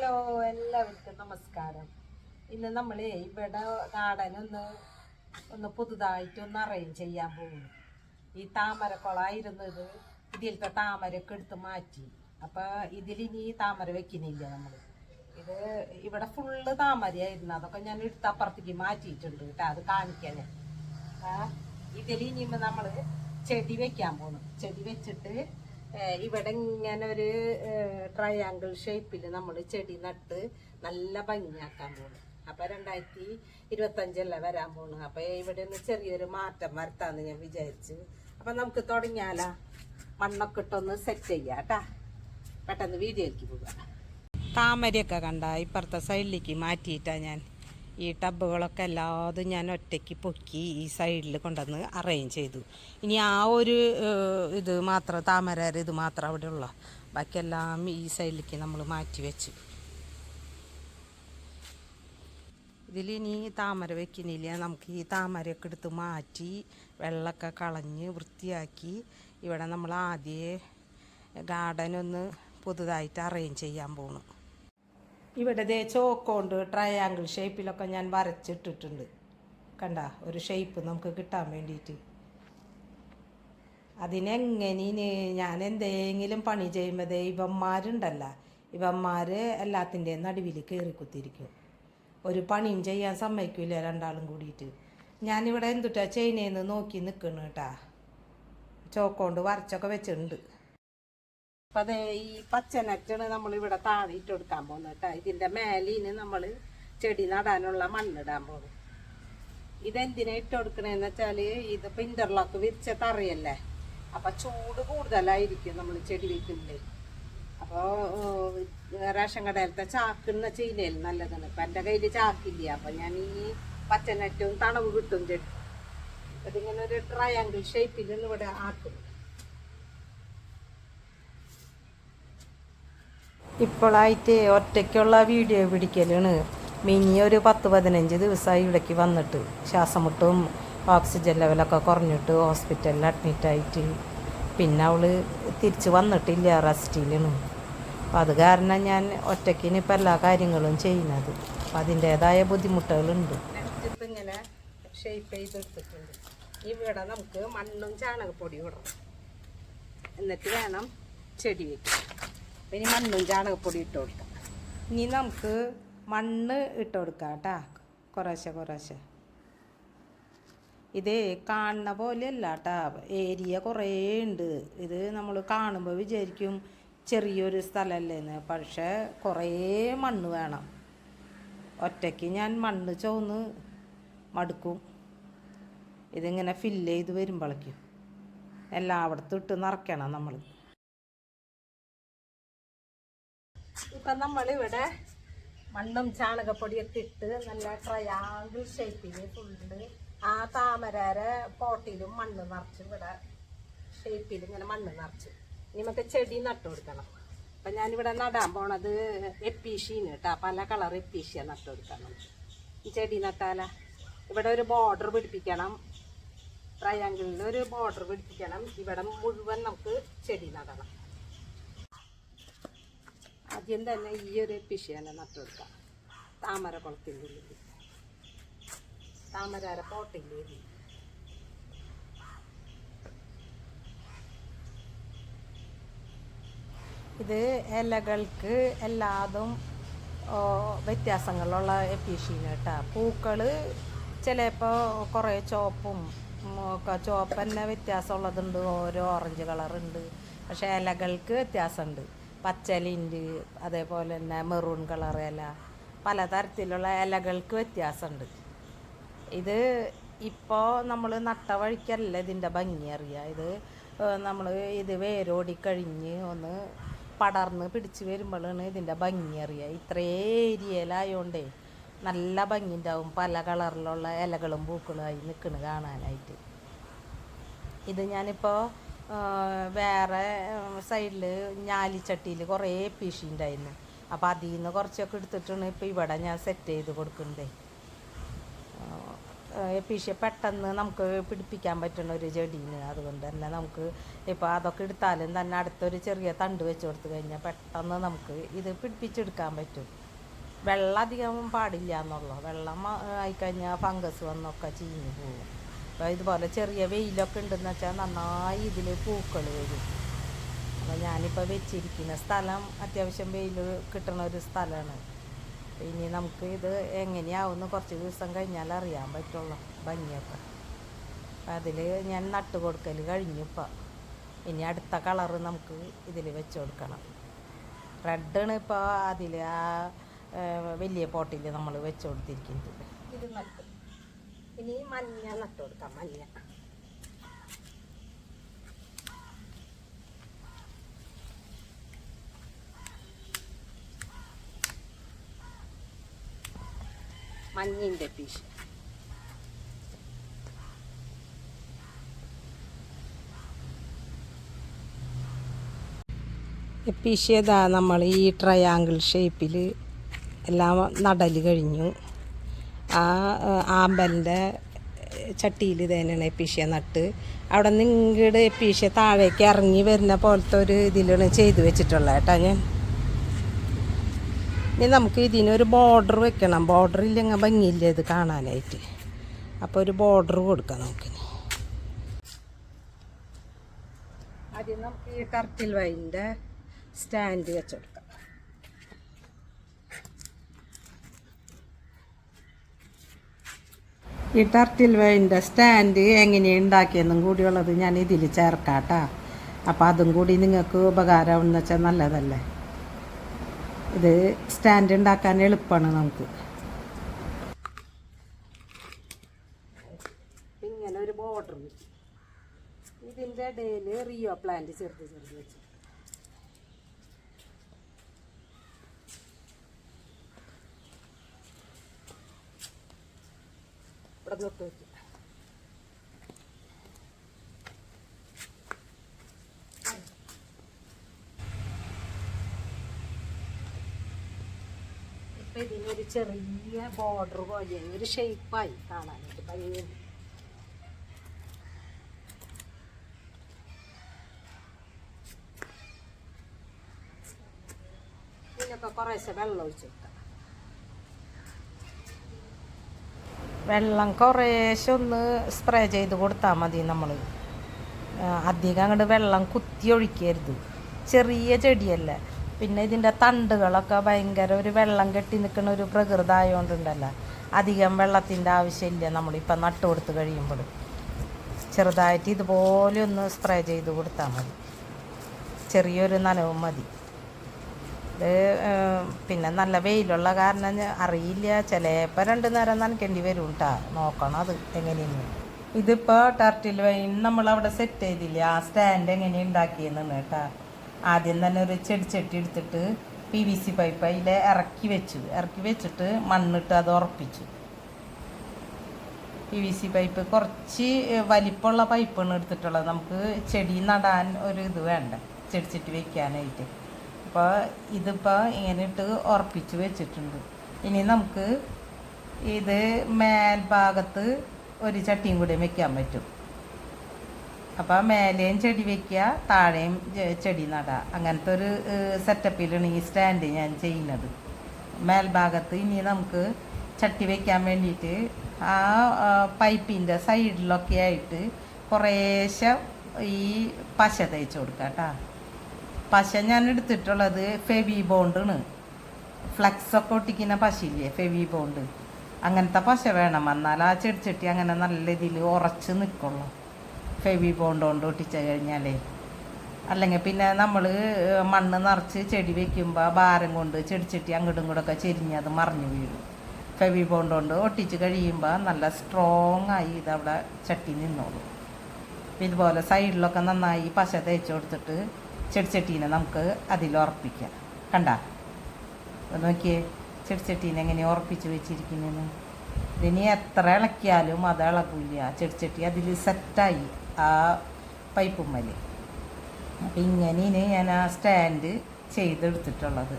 Hello എല്ലാവർക്കും നമസ്കാരം. ഇന്ന് നമ്മൾ ഇവിടെ ഗാർഡൻ ഒന്ന് ഒന്ന് പുതുതായിട്ട് ഒന്ന് അറേഞ്ച് ചെയ്യാൻ പോകുന്നു ഈ താമരക്കുളമായിരുന്നു ഇത്. ഇതിലത്തെ താമരയൊക്കെ എടുത്ത് മാറ്റി. അപ്പോൾ ഇതിലിനി താമര വെക്കുന്നില്ല നമ്മൾ ഇത് ഇവിടെ ഫുള്ള് താമരയായിരുന്നു. അതൊക്കെ ഞാൻ എടുത്ത് അപ്പുറത്തേക്ക് മാറ്റിയിട്ടുണ്ട് കേട്ടോ അത് കാണിക്കാൻ ഇതിലിനി നമ്മൾ ചെടി വെക്കാൻ പോകണം ചെടി വെച്ചിട്ട് ഇവിടെ ഇങ്ങനെ ഒരു ട്രയാങ്കിൾ ഷേപ്പിൽ നമ്മൾ ചെടി നട്ട് നല്ല ഭംഗിയാക്കാൻ പോകണം അപ്പൊ രണ്ടായിരത്തി ഇരുപത്തഞ്ചല്ല വരാൻ പോണു. അപ്പൊ ഇവിടെ നിന്ന് ചെറിയൊരു മാറ്റം വരുത്താന്ന് ഞാൻ വിചാരിച്ചു. അപ്പൊ നമുക്ക് തുടങ്ങിയാലാ? മണ്ണൊക്കെ ഇട്ടൊന്ന് സെറ്റ് ചെയ്യാം കേട്ടാ. പെട്ടെന്ന് വീഡിയോയ്ക്ക് പോകാം. താമരയൊക്കെ കണ്ട ഇപ്പുറത്തെ സൈഡിലേക്ക് മാറ്റിയിട്ടാ ഞാൻ. ഈ ടബുകളൊക്കെ എല്ലാതും ഞാൻ ഒറ്റയ്ക്ക് പൊക്കി ഈ സൈഡിൽ കൊണ്ടുവന്ന് അറേഞ്ച് ചെയ്തു. ഇനി ആ ഒരു ഇത് മാത്രം താമര ഇത് മാത്രം അവിടെ ഉള്ള? ബാക്കിയെല്ലാം ഈ സൈഡിലേക്ക് നമ്മൾ മാറ്റി വെച്ചു. ഇതിലിനി താമര വെക്കുന്നില്ല നമുക്ക് ഈ താമരയൊക്കെ എടുത്ത് മാറ്റി വെള്ളമൊക്കെ കളഞ്ഞ് വൃത്തിയാക്കി ഇവിടെ നമ്മൾ ആദ്യമേ ഗാർഡൻ ഒന്ന് പുതുതായിട്ട് അറേഞ്ച് ചെയ്യാൻ പോണു. ഇവിടെ ദേ ചോക്കോണ്ട് ട്രയാങ്കിൾ ഷേപ്പിലൊക്കെ ഞാൻ വരച്ചിട്ടിട്ടുണ്ട്. കണ്ട ഒരു ഷേപ്പ് നമുക്ക് കിട്ടാൻ വേണ്ടിയിട്ട്. അതിനെങ്ങനെ ഞാൻ എന്തെങ്കിലും പണി ചെയ്യുമ്പോൾ ഇവന്മാരുണ്ടല്ല ഇവന്മാർ എല്ലാത്തിന്റെയും നടുവിൽ കയറി കുത്തിയിരിക്കും. ഒരു പണിയും ചെയ്യാൻ സമ്മതിക്കില്ല രണ്ടാളും കൂടിയിട്ട്. ഞാനിവിടെ എന്തുട്ടാ ചെയ്യുന്നതെന്ന് നോക്കി നിൽക്കുന്നു കേട്ടാ. ചോക്കോണ്ട് വരച്ചൊക്കെ വെച്ചിട്ടുണ്ട്. അപ്പം അതെ ഈ പച്ചനറ്റാണ് നമ്മൾ ഇവിടെ താഴെ ഇട്ട് കൊടുക്കാൻ പോകുന്നത് കേട്ടോ മേലിന് നമ്മൾ ചെടി നടാനുള്ള മണ്ണിടാൻ പോകും ഇതെന്തിനാ ഇട്ട് കൊടുക്കണേന്ന് വെച്ചാൽ ഇത് ഇന്റർലോക്ക് വിരിച്ച തറയല്ലേ? അപ്പൊ ചൂട് കൂടുതലായിരിക്കും നമ്മൾ ചെടി വെക്കുന്നത് അപ്പോൾ റേഷൻ കടയിലത്തെ ചാക്കുന്ന ചീനയിൽ നല്ലതാണ്. ഇപ്പം എന്റെ കയ്യിൽ ചാക്കില്ല. അപ്പം ഞാൻ ഈ പച്ചനറ്റവും തണവ് കിട്ടും ചെടി. അതിങ്ങനെ ഒരു ട്രയാങ്കിൾ ഷേപ്പിൽ ഇവിടെ ആക്കും. ഇപ്പോഴായിട്ട് ഒറ്റയ്ക്കുള്ള വീഡിയോ പിടിക്കലാണ്. മിനി ഒരു പത്ത് പതിനഞ്ച് ദിവസമായി ഇവിടേക്ക് വന്നിട്ട് ശ്വാസം മുട്ടും ഓക്സിജൻ ലെവലൊക്കെ കുറഞ്ഞിട്ട് ഹോസ്പിറ്റലിൽ അഡ്മിറ്റായിട്ട് പിന്നെ അവൾ തിരിച്ച് വന്നിട്ടില്ല റെസ്റ്റിലാണ് അപ്പം അത് കാരണം ഞാൻ ഒറ്റയ്ക്കിന് ഇപ്പം എല്ലാ കാര്യങ്ങളും ചെയ്യുന്നത്. അപ്പം അതിന്റേതായ ബുദ്ധിമുട്ടുകളുണ്ട്. ഇങ്ങനെ ഷേപ്പ് ചെയ്തെടുത്തിട്ടുണ്ട് ഇവിടെ നമുക്ക് മണ്ണും ചാണകപ്പൊടിയും ഇടണം. എന്നിട്ട് വേണം ചെടി വയ്ക്കാൻ ഇനി മണ്ണും ചാണകപ്പൊടി ഇട്ട് കൊടുക്കാം. ഇനി നമുക്ക് മണ്ണ് ഇട്ട് കൊടുക്കാം കേട്ടാ. കുറേശ്ശെ കുറേശ്ശെ. ഇത് കാണുന്ന പോലെയല്ല കേട്ടാ. ഏരിയ കുറേ ഉണ്ട്. ഇത് നമ്മൾ കാണുമ്പോൾ വിചാരിക്കും ചെറിയൊരു സ്ഥലമല്ലേന്ന് പക്ഷേ കുറേ മണ്ണ് വേണം. ഒറ്റയ്ക്ക് ഞാൻ മണ്ണ് ചോന്ന് മടുക്കും. ഇതിങ്ങനെ ഫില്ല് ചെയ്ത് വരുമ്പോഴേക്കും എല്ലായിടത്തും ഇട്ട് നിറയ്ക്കണം നമ്മൾ. ഇപ്പം നമ്മളിവിടെ മണ്ണും ചാണകപ്പൊടിയൊക്കെ ഇട്ട് നല്ല ട്രയാങ്കിൾ ഷേപ്പിൽ ഫുള്ള് ആ താമരയുടെ പോട്ടിലും മണ്ണ് നിറച്ച് ഇവിടെ ഷേപ്പിൽ ഇങ്ങനെ മണ്ണ് നിറച്ച്. ഇനി നമുക്ക് ചെടി നട്ടു കൊടുക്കണം. അപ്പം ഞാനിവിടെ നടാൻ പോണത് എപ്പീഷീന് കേട്ടോ. പല കളർ എപ്പീഷ്യ നട്ടു കൊടുക്കണം. ഈ ചെടി നട്ടാല. ഇവിടെ ഒരു ബോർഡർ പിടിപ്പിക്കണം. ട്രയാങ്കിളിൽ ഒരു ബോർഡർ പിടിപ്പിക്കണം. ഇവിടെ മുഴുവൻ നമുക്ക് ചെടി നടണം. ആദ്യം തന്നെ ഈ ഒരു പിഷേനെ നട്ടുകൊടുക്കാം താമര കുളത്തിന്റെ ഉള്ളിൽ. താമര പോട്ടിന്റെ ഉള്ളിൽ. ഇത് ഇലകൾക്ക് എല്ലാതും വ്യത്യാസങ്ങളുള്ള പീഷീന കേട്ടോ. പൂക്കൾ ചിലപ്പോൾ കുറേ ചുവപ്പും ഉം, ഒക്കെ ചുവപ്പ് തന്നെ വ്യത്യാസമുള്ളതുണ്ട്. ഓരോ ഓറഞ്ച് കളറുണ്ട് പക്ഷേ ഇലകൾക്ക് വ്യത്യാസമുണ്ട്. പച്ചലിന്റെ അതേപോലെ തന്നെ മെറൂൺ കളർ ഇല പലതരത്തിലുള്ള ഇലകൾക്ക് വ്യത്യാസമുണ്ട്. ഇത് ഇപ്പോൾ നമ്മൾ നട്ട വഴിക്കല്ല ഇതിന്റെ ഭംഗി അറിയുക ഇത് നമ്മൾ ഇത് വേരോടി കഴിഞ്ഞ് ഒന്ന് പടർന്ന് പിടിച്ച് വരുമ്പോഴാണ് ഇതിന്റെ ഭംഗി അറിയുക ഇത്രേ ഏരിയയിലായോണ്ടേ നല്ല ഭംഗി ഉണ്ടാവും പല കളറിലുള്ള ഇലകളും പൂക്കളുമായി നിൽക്കുന്നത് കാണാനായിട്ട്. ഇത് ഞാനിപ്പോൾ വേറെ സൈഡിൽ ഞാലിച്ചട്ടിയിൽ കുറേ പീഷി ഉണ്ടായിരുന്നു അപ്പോൾ അതിൽ നിന്ന് കുറച്ചൊക്കെ എടുത്തിട്ടാണ് ഇപ്പോൾ ഇവിടെ ഞാൻ സെറ്റ് ചെയ്ത് കൊടുക്കുന്നതേ പീഷിയെ പെട്ടെന്ന് നമുക്ക് പിടിപ്പിക്കാൻ പറ്റുന്ന ഒരു ചെടീന്. അതുകൊണ്ട് തന്നെ നമുക്ക് ഇപ്പോൾ അതൊക്കെ എടുത്താലും തന്നെ അടുത്തൊരു ചെറിയ തണ്ട് വെച്ച് കൊടുത്തു കഴിഞ്ഞാൽ പെട്ടെന്ന് നമുക്ക് ഇത് പിടിപ്പിച്ചെടുക്കാൻ പറ്റും. വെള്ളം അധികം പാടില്ല എന്നുള്ളൂ? വെള്ളം ആയിക്കഴിഞ്ഞാൽ ഫംഗസ് വന്നൊക്കെ ചീഞ്ഞ് പോകും ഇതുപോലെ ചെറിയ വെയിലൊക്കെ ഉണ്ടെന്ന് വെച്ചാൽ നന്നായി ഇതിൽ പൂക്കൾ വരും. അപ്പോൾ ഞാനിപ്പോൾ വെച്ചിരിക്കുന്ന സ്ഥലം അത്യാവശ്യം വെയിൽ കിട്ടുന്ന ഒരു സ്ഥലമാണ് ഇനി നമുക്ക് ഇത് എങ്ങനെയാവുമെന്ന് കുറച്ച് ദിവസം കഴിഞ്ഞാൽ അറിയാൻ പറ്റുള്ളൂ ഭംഗിയൊക്കെ. അപ്പം അതിൽ ഞാൻ നട്ട് കൊടുക്കൽ കഴിഞ്ഞു ഇപ്പം. ഇനി അടുത്ത കളറ് നമുക്ക് ഇതിൽ വെച്ച് കൊടുക്കണം. റെഡാണ് ഇപ്പോൾ അതിൽ ആ വലിയ പോട്ടിൽ നമ്മൾ വെച്ച് കൊടുത്തിരിക്കുന്നത്. ഇത് നട്ട് ഇനി മഞ്ഞ നട്ട് കൊടുക്കാം മഞ്ഞ. മഞ്ഞിന്റെ പീസ്. എപ്പീഷ്യതാ നമ്മൾ ഈ ട്രയാങ്കിൾ ഷേപ്പിൽ എല്ലാം നടൽ കഴിഞ്ഞു. ആ ആമ്പലിന്റെ ചട്ടിയിൽ ഇതേനാണ് എപ്പീഷ്യ നട്ട്. അവിടെ നിന്ന് ഇങ്ങോട്ട് എപ്പീഷ്യ താഴേക്ക് ഇറങ്ങി വരുന്ന പോലത്തെ ഒരു ഇതിലാണ് ചെയ്ത് വെച്ചിട്ടുള്ളത് കേട്ടോ ഞാൻ. ഇനി നമുക്ക് ഇതിനൊരു ബോർഡർ വെക്കണം. ബോർഡർ ഇല്ലെങ്കിൽ ഭംഗിയില്ല ഇത് കാണാനായിട്ട്. അപ്പോൾ ഒരു ബോർഡർ കൊടുക്കാം നമുക്ക് ആദ്യം നമുക്ക് ഈ ടർട്ടിൽ വൈന്റെ സ്റ്റാൻഡ് വെച്ചെടുക്കാം ഈ ടർട്ടിൽ വൈന്റെ സ്റ്റാൻഡ് എങ്ങനെയാണ് ഉണ്ടാക്കിയെന്നും കൂടിയുള്ളത് ഞാൻ ഇതിൽ ചേർക്കാട്ടാ. അപ്പോൾ അതും കൂടി നിങ്ങൾക്ക് ഉപകാരമാണെന്ന് വെച്ചാൽ നല്ലതല്ലേ? ഇത് സ്റ്റാൻഡ് ഉണ്ടാക്കാൻ എളുപ്പമാണ് നമുക്ക്. ഇങ്ങനെ ഒരു ബോർഡർ ഇതിന്റെ ഇടയിൽ റിയോ പ്ലാന്റ് ചെറുത് ചെറുത് വെച്ചു ഇവിടെ തൊട്ട് വെച്ചു ഇപ്പൊ ഇതിനൊരു ചെറിയ ബോർഡർ പോലെ ഒരു ഷേപ്പായി കാണാനായിട്ട് പയ്യെ. ഇതിനൊക്കെ കുറേശ്ശെ വെള്ളം ഒഴിച്ചു കൊടുക്കാം വെള്ളം കുറേശ്ശെ ഒന്ന് സ്പ്രേ ചെയ്ത് കൊടുത്താൽ മതി നമ്മൾ അധികം അങ്ങോട്ട് വെള്ളം കുത്തി ഒഴിക്കരുത്. ചെറിയ ചെടിയല്ലേ. പിന്നെ ഇതിന്റെ തണ്ടുകളൊക്കെ ഭയങ്കര ഒരു വെള്ളം കെട്ടി നിൽക്കുന്ന ഒരു പ്രകൃതി ആയതുകൊണ്ടുണ്ടല്ലോ അധികം വെള്ളത്തിന്റെ ആവശ്യമില്ല നമ്മളിപ്പം നട്ടു കൊടുത്ത് കഴിയുമ്പോൾ ചെറുതായിട്ട് ഇതുപോലെ ഒന്ന് സ്പ്രേ ചെയ്ത് കൊടുത്താൽ മതി. ചെറിയൊരു നനവും മതി. ഏഹ്, പിന്നെ നല്ല വെയിലുള്ള കാരണം അറിയില്ല. ചിലപ്പോൾ രണ്ട് നേരം നനയ്ക്കേണ്ടി വരും കേട്ടാ നോക്കണം അത് എങ്ങനെയെന്ന്. ഇതിപ്പോൾ ടർട്ടിൽ വൈൻ നമ്മളവിടെ സെറ്റ് ചെയ്തില്ല? ആ സ്റ്റാൻഡ് എങ്ങനെ ഉണ്ടാക്കിയെന്ന് കേട്ടാ. ആദ്യം തന്നെ ഒരു ചെടി ചെടിച്ചട്ടി എടുത്തിട്ട് പി വി സി പൈപ്പ് അതിൽ ഇറക്കി വെച്ചു. ഇറക്കി വെച്ചിട്ട് മണ്ണിട്ട് അത് ഉറപ്പിച്ചു. പി വി സി പൈപ്പ് കുറച്ച് വലിപ്പമുള്ള പൈപ്പാണ് എടുത്തിട്ടുള്ളത്. നമുക്ക് ചെടി നടാൻ ഒരു ഇത് വേണ്ട. ചെടിച്ചട്ടി വെക്കാനായിട്ട്. അപ്പോൾ ഇതിപ്പോൾ ഇങ്ങനെ ഇട്ട് ഉറപ്പിച്ച് വെച്ചിട്ടുണ്ട്. ഇനി നമുക്ക് ഇത് മേൽഭാഗത്ത് ഒരു ചട്ടിയും കൂടി വെക്കാൻ പറ്റും. അപ്പോൾ മേലെയും ചെടി വെക്കുക താഴെയും ചെടി നടുക അങ്ങനത്തെ ഒരു സെറ്റപ്പിലാണ് ഈ സ്റ്റാൻഡ് ഞാൻ ചെയ്യുന്നത്. മേൽഭാഗത്ത് ഇനി നമുക്ക് ചട്ടി വെക്കാൻ വേണ്ടിയിട്ട് ആ പൈപ്പിന്റെ സൈഡിലൊക്കെ ആയിട്ട് കുറേശ്ശെ ഈ പശ തേച്ച് കൊടുക്കാം കേട്ടോ പശ ഞാൻ എടുത്തിട്ടുള്ളത് ഫെവി ബോണ്ടാണ്. ഫ്ലക്സ് ഒക്കെ ഒട്ടിക്കുന്ന പശയില്ലേ ഫെവി ബോണ്ട്. അങ്ങനത്തെ പശ വേണം. എന്നാൽ ആ ചെടിച്ചട്ടി അങ്ങനെ നല്ല ഇതിൽ ഉറച്ച് നിൽക്കുള്ളൂ. ഫെവി ബോണ്ട് കൊണ്ട് ഒട്ടിച്ച് കഴിഞ്ഞാലേ. അല്ലെങ്കിൽ പിന്നെ നമ്മൾ മണ്ണ് നിറച്ച് ചെടി വെക്കുമ്പോൾ ഭാരം കൊണ്ട് ചെടിച്ചട്ടി അങ്ങോട്ടും ഇങ്ങോട്ടൊക്കെ ചെരിഞ്ഞ് അത് മറിഞ്ഞു വീഴും. ഫെവി ബോണ്ട് കൊണ്ട് ഒട്ടിച്ച് കഴിയുമ്പോൾ നല്ല സ്ട്രോങ് ആയി ഇതവിടെ ചട്ടി നിന്നോളും. ഇതുപോലെ സൈഡിലൊക്കെ നന്നായി പശ തേച്ച് കൊടുത്തിട്ട് ചെടിച്ചട്ടീനെ നമുക്ക് അതിൽ ഉറപ്പിക്കാം. കണ്ട? നോക്കിയേ ചെടിച്ചട്ടീനെ എങ്ങനെ ഉറപ്പിച്ച് വെച്ചിരിക്കുന്നതെന്ന് ഇതിനി എത്ര ഇളക്കിയാലും അത് ഇളകില്ല. ചെടിച്ചട്ടി അതിൽ സെറ്റായി. ആ പൈപ്പുമ്മൽ അപ്പം ഇങ്ങനെയാണ് ഞാൻ ആ സ്റ്റാൻഡ് ചെയ്തെടുത്തിട്ടുള്ളത്.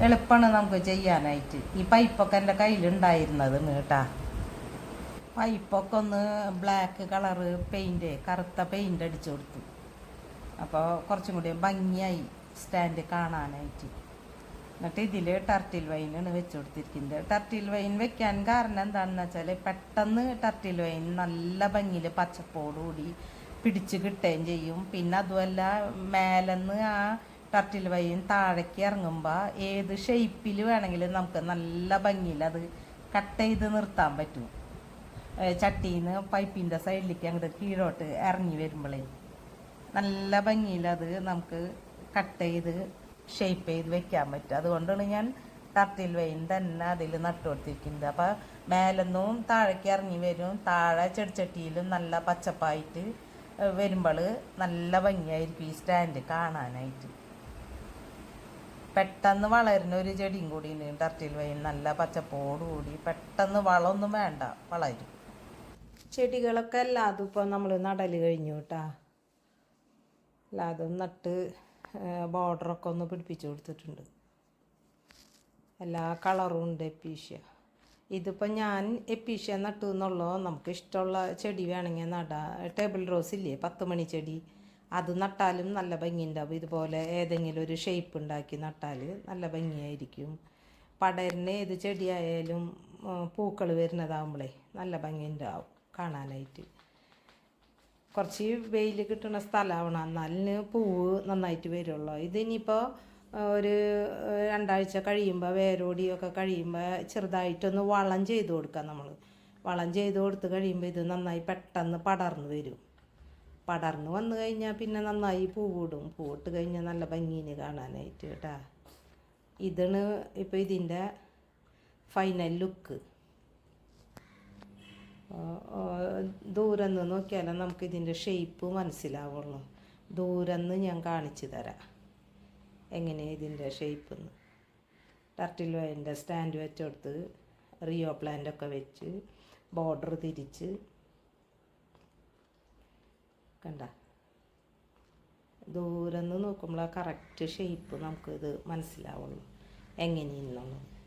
എളുപ്പമാണ് നമുക്ക് ചെയ്യാനായിട്ട്. ഈ പൈപ്പൊക്കെ എന്റെ കയ്യിലുണ്ടായിരുന്നത് കേട്ടാ. പൈപ്പൊക്കെ ഒന്ന് ബ്ലാക്ക് കളറ് പെയിന്റ് കറുത്ത പെയിന്റ് അടിച്ചു കൊടുത്തു. അപ്പോൾ കുറച്ചും കൂടി ഭംഗിയായി സ്റ്റാൻഡ് കാണാനായിട്ട്. എന്നിട്ട് ഇതിൽ ടർട്ടിൽ വൈനാണ് വെച്ച് കൊടുത്തിരിക്കുന്നത്. ടർട്ടിൽ വൈൻ വെക്കാൻ കാരണം എന്താണെന്ന് വെച്ചാൽ പെട്ടെന്ന് ടർട്ടിൽ വൈൻ നല്ല ഭംഗിയിൽ പച്ചപ്പോടുകൂടി പിടിച്ച് കിട്ടുകയും ചെയ്യും. പിന്നെ അതുമല്ല മേലെന്ന് ആ ടർട്ടിൽ വൈൻ താഴേക്ക് ഇറങ്ങുമ്പോൾ ഏത് ഷേപ്പിൽ വേണമെങ്കിലും നമുക്ക് നല്ല ഭംഗിയിൽ അത് കട്ട് ചെയ്ത് നിർത്താൻ പറ്റും. ചട്ടിന്ന് പൈപ്പിന്റെ സൈഡിലേക്ക് അങ്ങോട്ട് കീഴോട്ട് ഇറങ്ങി വരുമ്പോഴേ നല്ല ഭംഗിയിൽ അത് നമുക്ക് കട്ട് ചെയ്ത് ഷേപ്പ് ചെയ്ത് വെക്കാൻ പറ്റും. അതുകൊണ്ടാണ് ഞാൻ ടർട്ടിൽ വെയിൻ തന്നെ അതിൽ നട്ടു കൊടുത്തിരിക്കുന്നത്. അപ്പോൾ മേലെന്നും താഴേക്ക് ഇറങ്ങി വരും. താഴെ ചെടിച്ചട്ടിയിലും നല്ല പച്ചപ്പായിട്ട് വരുമ്പോൾ നല്ല ഭംഗിയായിരിക്കും ഈ സ്റ്റാൻഡ് കാണാനായിട്ട്. പെട്ടെന്ന് വളരുന്ന ഒരു ചെടിയും കൂടി ടർട്ടിൽ വെയിൻ നല്ല പച്ചപ്പോടുകൂടി പെട്ടെന്ന് വളമൊന്നും വേണ്ട വളരും. ചെടികളൊക്കെ അല്ലാതെ ഇപ്പോൾ നമ്മൾ നടൽ കഴിഞ്ഞു കേട്ടാ. എല്ലാതും നട്ട് ബോർഡറൊക്കെ ഒന്ന് പിടിപ്പിച്ച് കൊടുത്തിട്ടുണ്ട്. എല്ലാ കളറും ഉണ്ട് എപ്പീഷ്യ ഇതിപ്പോൾ ഞാൻ എപ്പീഷ്യ നട്ടു എന്നുള്ളോ നമുക്ക് ഇഷ്ടമുള്ള ചെടി വേണമെങ്കിൽ നടാം. ടേബിൾ റോസ് ഇല്ലേ പത്ത് മണി ചെടി. അത് നട്ടാലും നല്ല ഭംഗിയുണ്ടാവും. ഇതുപോലെ ഏതെങ്കിലും ഒരു ഷേപ്പ് ഉണ്ടാക്കി നട്ടാൽ നല്ല ഭംഗിയായിരിക്കും. പടരുന്ന ഏത് ചെടിയായാലും പൂക്കൾ വരുന്നതാകുമ്പോഴേ നല്ല ഭംഗിയുണ്ടാവും കാണാനായിട്ട്. കുറച്ച് വെയിൽ കിട്ടുന്ന സ്ഥലമാവണം എന്നാലിന് പൂവ് നന്നായിട്ട് വരുള്ളൂ. ഇതിനിപ്പോൾ ഒരു രണ്ടാഴ്ച കഴിയുമ്പോൾ വേരോടിയൊക്കെ കഴിയുമ്പോൾ ചെറുതായിട്ടൊന്ന് വളം ചെയ്ത് കൊടുക്കാം നമ്മൾ വളം ചെയ്ത് കൊടുത്ത് കഴിയുമ്പോൾ ഇത് നന്നായി പെട്ടെന്ന് പടർന്ന് വരും. പടർന്ന് വന്നു കഴിഞ്ഞാൽ പിന്നെ നന്നായി പൂവിടും. പൂവിട്ട് കഴിഞ്ഞാൽ നല്ല ഭംഗീന് കാണാനായിട്ട് കേട്ടാ. ഇതാണ് ഇപ്പോൾ ഇതിന്റെ ഫൈനൽ ലുക്ക് ദൂരം നിന്ന് നോക്കിയാലേ നമുക്ക് ഇതിന്റെ ഷേപ്പ് മനസ്സിലാവുള്ളൂ. ദൂരം നിന്ന് ഞാൻ കാണിച്ചു തരാം. എങ്ങനെയാണ് ഇതിന്റെ ഷേപ്പ് എന്ന്. ടർട്ടിൽ വയന്റെ സ്റ്റാൻഡ് വെച്ചെടുത്ത് റിയോ പ്ലാന്റൊക്കെ വെച്ച് ബോർഡർ തിരിച്ച് കണ്ട? ദൂരം നിന്ന് നോക്കുമ്പോൾ കറക്റ്റ് ഷേപ്പ് നമുക്കിത് മനസ്സിലാവുള്ളൂ. എങ്ങനെയെന്നുള്ളത്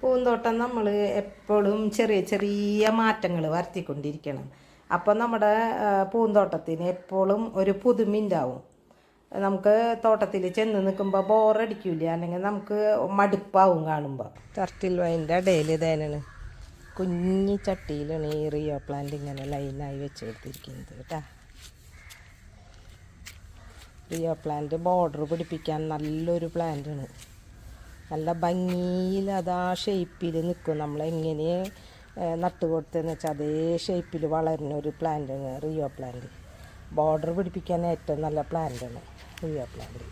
പൂന്തോട്ടം നമ്മൾ എപ്പോഴും ചെറിയ ചെറിയ മാറ്റങ്ങൾ വരുത്തിക്കൊണ്ടിരിക്കണം. അപ്പോൾ നമ്മുടെ പൂന്തോട്ടത്തിന് എപ്പോഴും ഒരു പുതുമിണ്ടാവും. നമുക്ക് തോട്ടത്തിൽ ചെന്ന് നിൽക്കുമ്പോൾ ബോറടിക്കില്ല? അല്ലെങ്കിൽ നമുക്ക് മടുപ്പാവും കാണുമ്പോൾ ടർട്ടിൽ വൈന്റെ ഇടയിൽ ഇതേനാണ് കുഞ്ഞി ചട്ടിയിലാണ് ഈ റിയോ പ്ലാന്റ് ഇങ്ങനെ ലൈനായി വെച്ച് കൊടുത്തിരിക്കുന്നത് കേട്ടോ. റിയോ പ്ലാന്റ് ബോർഡർ പിടിപ്പിക്കാൻ നല്ലൊരു പ്ലാന്റാണ് നല്ല ഭംഗിയിൽ അതാ ഷേപ്പിൽ നിൽക്കും നമ്മൾ എങ്ങനെ നട്ട് കൊടുത്തതെന്ന് വെച്ചാൽ അതേ ഷേപ്പിൽ വളരുന്ന ഒരു പ്ലാന്റാണ് റിയോ പ്ലാന്റ് ബോർഡർ പിടിപ്പിക്കാൻ ഏറ്റവും നല്ല പ്ലാന്റാണ് റിയോ പ്ലാന്റ്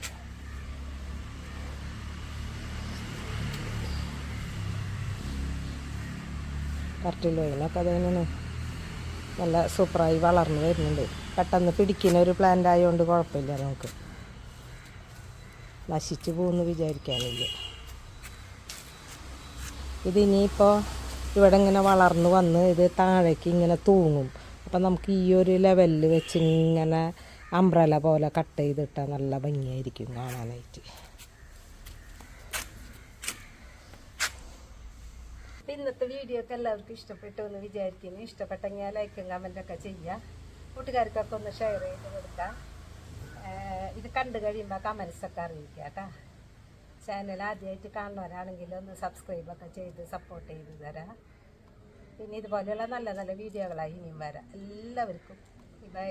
കറക്റ്റിൽ വൈനൊക്കെ അതന്നെയാണ് നല്ല സൂപ്പറായി വളർന്നു വരുന്നുണ്ട്. പെട്ടെന്ന് പിടിക്കുന്ന ഒരു പ്ലാന്റ് ആയതുകൊണ്ട് കുഴപ്പമില്ല നമുക്ക്. നശിച്ചു പോകുമെന്ന് വിചാരിക്കാനില്ല. ഇതിനിയിപ്പോൾ ഇവിടെ ഇങ്ങനെ വളർന്നു വന്ന് ഇത് താഴേക്ക് ഇങ്ങനെ തൂങ്ങും. അപ്പം നമുക്ക് ഈ ഒരു ലെവലിൽ വെച്ച് ഇങ്ങനെ അംബ്രല പോലെ കട്ട് ചെയ്തിട്ടാൽ നല്ല ഭംഗിയായിരിക്കും കാണാനായിട്ട്. ഇന്നത്തെ വീഡിയോ ഒക്കെ എല്ലാവർക്കും ഇഷ്ടപ്പെട്ടു എന്ന് വിചാരിക്കുന്നു. ഇഷ്ടപ്പെട്ടെങ്കിൽ ലൈക്കും കമന്റൊക്കെ ചെയ്യുക. കൂട്ടുകാർക്കൊക്കെ ഒന്ന് ഷെയർ ചെയ്ത് കൊടുക്കാം. ഇത് കണ്ടു കഴിയുമ്പോൾ കമൻസൊക്കെ അറിയിക്കാം കേട്ടോ. ചാനൽ ആദ്യമായിട്ട് കാണുന്നവരാണെങ്കിൽ ഒന്ന് സബ്സ്ക്രൈബ് ഒക്കെ ചെയ്ത് സപ്പോർട്ട് ചെയ്ത് തരാം. പിന്നെ ഇതുപോലെയുള്ള നല്ല നല്ല വീഡിയോകളായി ഇനിയും വരാം. എല്ലാവർക്കും. ബൈ